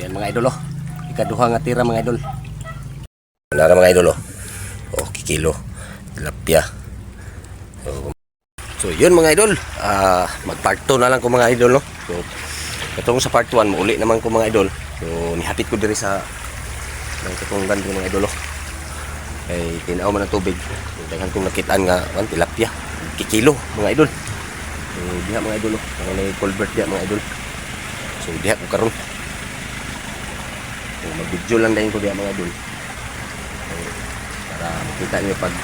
yan mga idol oh. Ikaduha nga tira mga idol. Nara mga idol oh. Oh, kikilo. Tilapia. So, so yun mga idol. Ah, mag part 2 na lang ko mga idol no. So, katong sa part 1 uli naman ko mga idol. So, nihatid ko diri sa ng katunggan ko mga idol oh. Kay tinaw man ang tubig. So, kong nakitaan nga man tilapia. Kikilo mga idol. So, diha mga idol oh. May culvert diha mga idol. So, diha ko karon. So, mag-video lang dahil ko diha mga idol. So, para makita niyo pag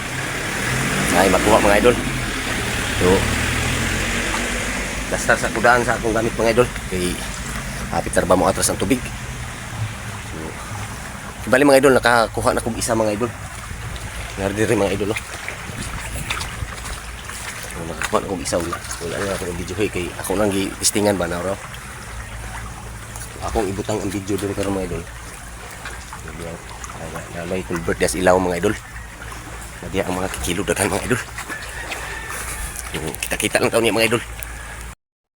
ay makuha mga idol. So, basta sa kudaan sa akong gamit mga idol. Kay hapit na ba mo atras ang tubig. So, Bali mga idol, nakakuha na kong isa mga idol. Nardi rin mga idol. Oh. So, nakakuha na kong isa wala. Wala na ako video hey, kay ako nang gi-testingan ba na raw. Akong ibutang ang video dito karon mga idol. Diyan, na, may culvert das ilaw mga idol. Na diya ang mga kikilo daghan mga idol. Yung kita-kita lang taon niya mga idol.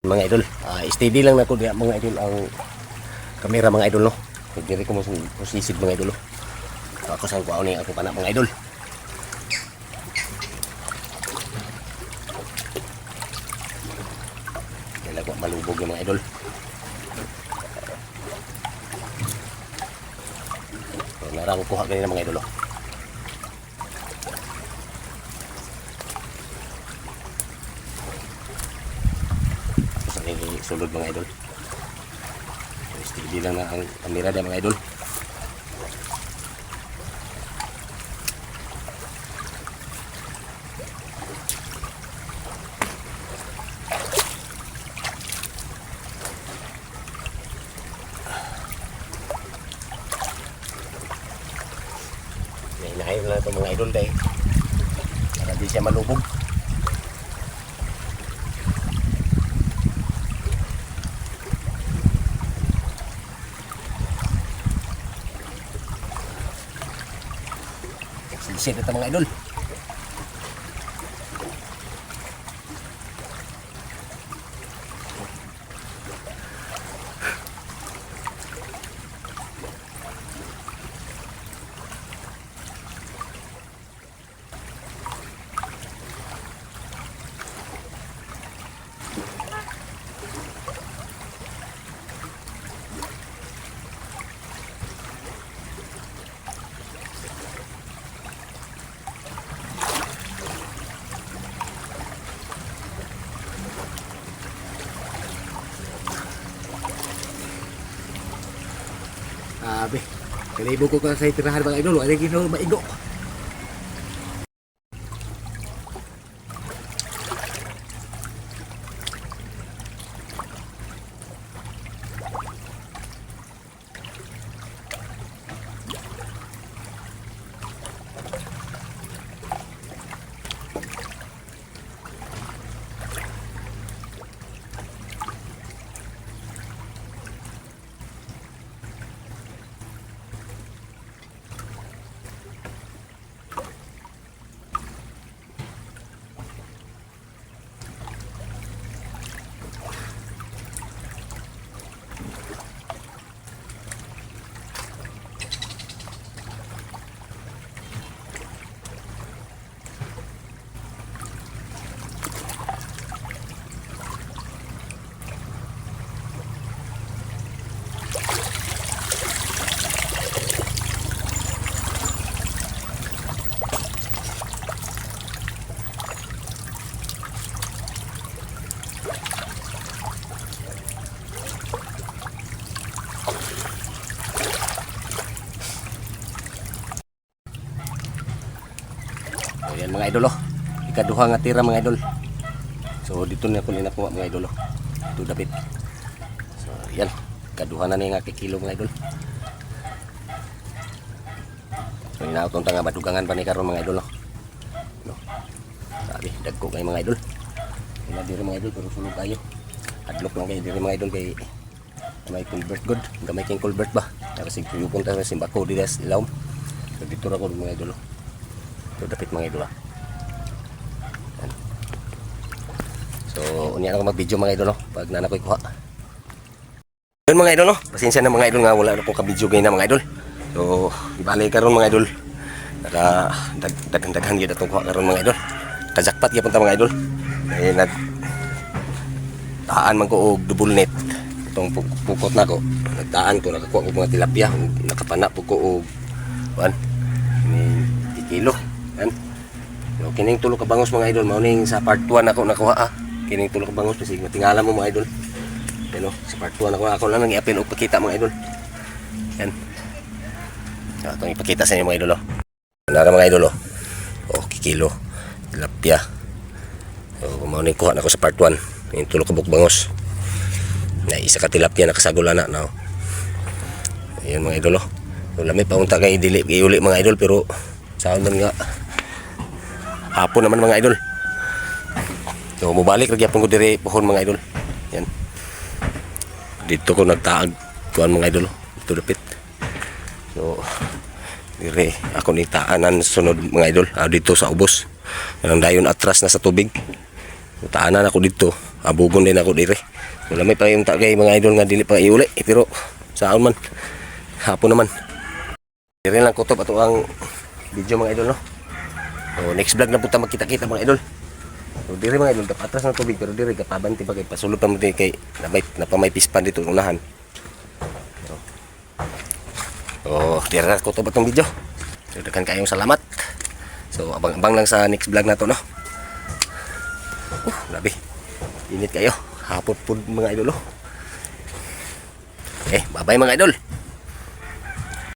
Mga idol, ah, steady lang na ko diya mga idol ang kamera mga idol no. Diri ko mo sisid mga idol. oh. So, ako sa ko ni ako pana mga idol. Kailan ko malubog yung mga idol. So, narang kuha ganyan mga idol. Ako sa nini sulod mga idol. Steady lang na ang kamera dyan mga idol. Lang ito mga idol dahil para di siya malubog. Sisit ito mga idol. Sabi, kalibo ko ka sa tirahan mga idol, wala ginawa maigo. So, yan mga idol oh. Ikaduha nga tira mga idol. So dito na ko ninakuha mga idol oh. Ito dapit. So yan. Ikaduha na ni nga kikilo mga idol. So inautong tanga badugangan pa ni karon mga idol oh. No. Sabi dagko kay mga idol. Ina diri mga idol pero sulog kayo. Adlok lang kayo diri mga idol kay may culvert good. Gamay king culvert ba? Kasi kuyupon ta sa simbako diri sa ilawom. So dito ra ko mga idol. Ito dapit mga idol. So, unya ako mag-video mga idol pag nanakoy kuha. Yun mga idol no, pasensya na mga idol nga wala na pong kabidyo gay na mga idol. So, ibalik karon mga idol. Naka dag daghan gyud atong kuha karon mga idol. Kajakpat gyapon ta mga idol. Eh nag taan man ko og double net. Itong pu- pukot na ko. Nagtaan ko nakakuha ko mga tilapia, nakapana po ko og kuan. Ni kilo. Yan. So, kining tulo ka bangos mga idol, mao ning sa part 1 ako nakuha ah. Kining tulo ka bangos kasi matingala mo mga idol. Pero sa part 1 ako ako lang nang i-appeal og pakita mga idol. Yan. So, itong ipakita sa inyo mga idol oh. Nara mga idol oh. Oh, kikilo. Tilapia. So, mao ning kuha na ko sa part 1. Yung tulo ka bukbangos. Na isa ka tilapia nakasagol na oh. Ayun mga idol oh. So, lamay pa unta kay dili kay uli mga idol pero saan man nga hapon naman mga idol. So, mubalik lagi apong ko dire pohon mga idol. Yan. Dito ko nagtaag kuan mga idol. oh. Dito. So, dire ako ni taanan sunod mga idol. Ah, dito sa ubos. Ang dayon atras na sa tubig. Taanan ako dito. Abugon din ako dire. Wala may pa yung tagay mga idol nga dili pa iuli. Eh, pero saan man. Hapon naman. Dire lang kutob ato ang video mga idol no. So, next vlog na punta magkita-kita mga idol. So, dire mga idol, atras ng tubig pero dire kapabanti pa kay pasulod pa mo din kay napay napamay pispan dito unahan. So, oh, dire na ko to batong video. So, dakan kayong salamat. So, abang-abang lang sa next vlog na to no. Uh, labi. Init kayo. Hapon po mga idol. oh. Eh, bye-bye mga idol.